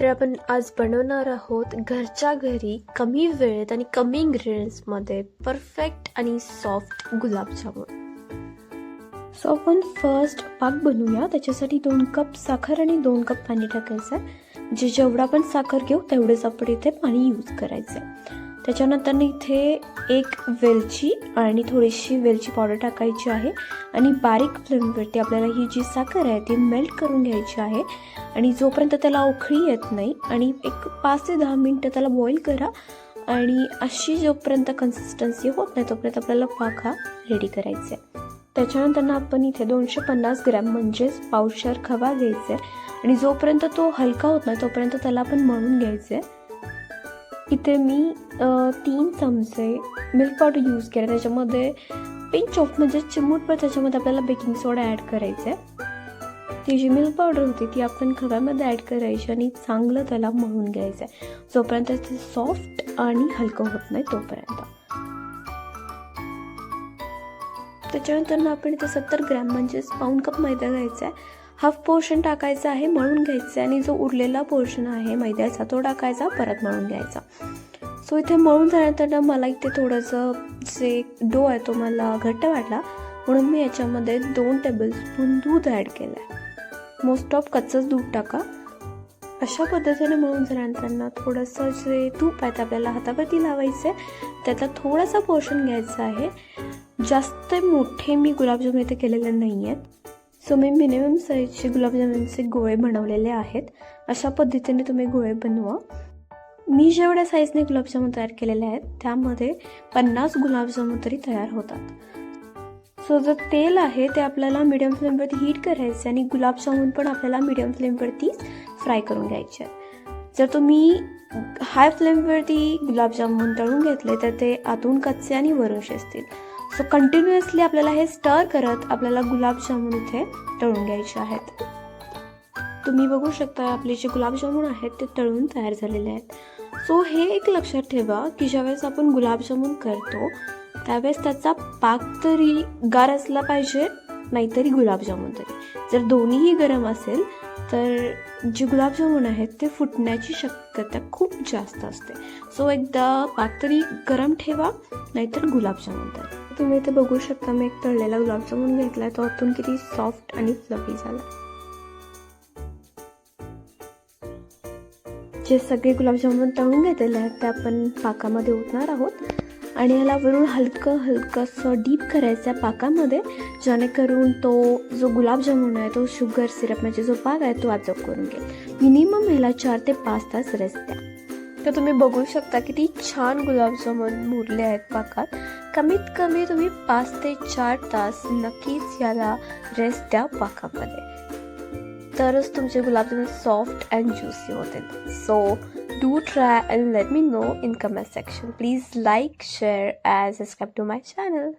तर आपण आज बनवणार आहोत घरच्या घरी कमी वेळेत आणि कमी इंग्रेडियंट्समध्ये परफेक्ट आणि सॉफ्ट गुलाबजामुन सो आपण फर्स्ट पाक बनवूया. त्याच्यासाठी दोन कप साखर आणि दोन कप पाणी टाकायचं आहे. जे जेवढं आपण साखर घेऊ तेवढेच आपण इथे पाणी यूज करायचं आहे त्याच्यानंतर इथे एक वेलची आणि थोडीशी वेलची पावडर टाकायची आहे. आणि बारीक फ्लेमवरती आपल्याला ही जी साखर आहे ती मेल्ट करून घ्यायची आहे. आणि जोपर्यंत त्याला उखळी येत नाही आणि एक पाच ते दहा मिनटं त्याला बॉईल करा. आणि अशी जोपर्यंत कन्सिस्टन्सी होत नाही तोपर्यंत आपल्याला पाक हा रेडी करायचा आहे त्याच्यानंतर आपण इथे दोनशे पन्नास ग्रॅम म्हणजेच पावशर खवा घ्यायचा. आहे आणि जोपर्यंत तो हलका होत नाही तोपर्यंत त्याला आपण मळून घ्यायचं. आहे इथे मी तीन चमचे मिल्क पावडर यूज केला. त्याच्यामध्ये पिंच ऑफ म्हणजे चिमूटभर त्याच्यामध्ये आपल्याला बेकिंग सोडा ॲड करायचा. आहे ती जी मिल्क पावडर होती ती आपण खव्यामध्ये ॲड करायची आणि चांगलं त्याला मळून घ्यायचं. आहे जोपर्यंत ते सॉफ्ट आणि हलकं होत नाही तोपर्यंत. त्याच्यानंतर ना आपण इथे सत्तर ग्रॅम म्हणजेच पाऊण कप मैदा घ्यायचा आहे. हाफ पोर्शन टाकायचा आहे मळून घ्यायचा आहे आणि जो उरलेला पोर्शन आहे मैद्याचा तो टाकायचा परत मळून घ्यायचा. सो इथे मळून झाल्यानंतर ना मला इथे थोडंसं जे डो आहे तो मला घट्ट वाटला. म्हणून मी याच्यामध्ये दोन टेबलस्पून दूध ॲड केलं आहे मोस्ट ऑफ कच्चंच दूध टाका. अशा पद्धतीने मळून झाल्यानंतर थोडंसं जे तूप आहे ते आपल्याला हातावरती लावायचं आहे त्यातला थोडासा पोर्शन घ्यायचा आहे. जास्त मोठे मी गुलाबजाम इथे केलेले नाही आहेत सो मी मिनिमम साईजचे गुलाबजामुनचे गोळे बनवलेले आहेत. अशा पद्धतीने तुम्ही गोळे बनवा. मी जेवढ्या साईजने गुलाबजामुन तयार केलेले आहेत त्यामध्ये पन्नास गुलाबजामुन तरी तयार होतात. सो जो तेल आहे ते आपल्याला मीडियम फ्लेमवरती हीट करायचं आणि गुलाबजामुन पण आपल्याला मीडियम फ्लेमवरती फ्राय करून घ्यायचे जर तुम्ही हाय फ्लेमवरती गुलाबजामुन तळून घेतले तर ते आतून कच्चे आणि वरून शिजतील सो कंटिन्युअसली आपल्याला हे स्टर करत आपल्याला गुलाबजामुन इथे तळून घ्यायचे आहेत. तुम्ही बघू शकता आपले जे गुलाबजामुन आहेत ते तळून तयार झालेले आहेत. सो हे एक लक्षात ठेवा की ज्यावेळेस आपण गुलाबजामुन करतो त्यावेळेस त्याचा पाक तरी गार असला पाहिजे नाहीतरी गुलाबजामुन तरी. जर दोन्हीही गरम असेल तर जे गुलाबजामुन आहेत ते फुटण्याची शक्यता खूप जास्त असते. सो एकदा पाक तरी गरम ठेवा नाहीतर गुलाबजामुन तरी. तुम्ही इथे बघू शकता मी एक तळलेला गुलाबजामुन घेतला तो आतून किती सॉफ्ट आणि फ्लफी झाला. जे सगळे गुलाबजामुन तळून घेतलेले आहेत ते आपण पाकामध्ये ओतणार आहोत. आणि याला वरून हलकं हलकंसं डीप करायचं आहे पाकामध्ये. जेणेकरून तो जो गुलाबजामुन आहे तो शुगर सिरप म्हणजे जो पाक आहे तो ॲब्झॉर्ब करून घेईल मिनिमम ह्याला चार ते पाच तास रेस्ट द्या. तर तुम्ही बघू शकता किती छान गुलाबजामुन मुरले आहेत पाकात. कमीत कमी तुम्ही पाच ते चार तास नक्कीच याला रेस्ट द्या पाकामध्ये. तरच तुमचे गुलाबजामुन सॉफ्ट अँड ज्युसी होते so do try and let me know in comment section. Please like share and subscribe to my channel.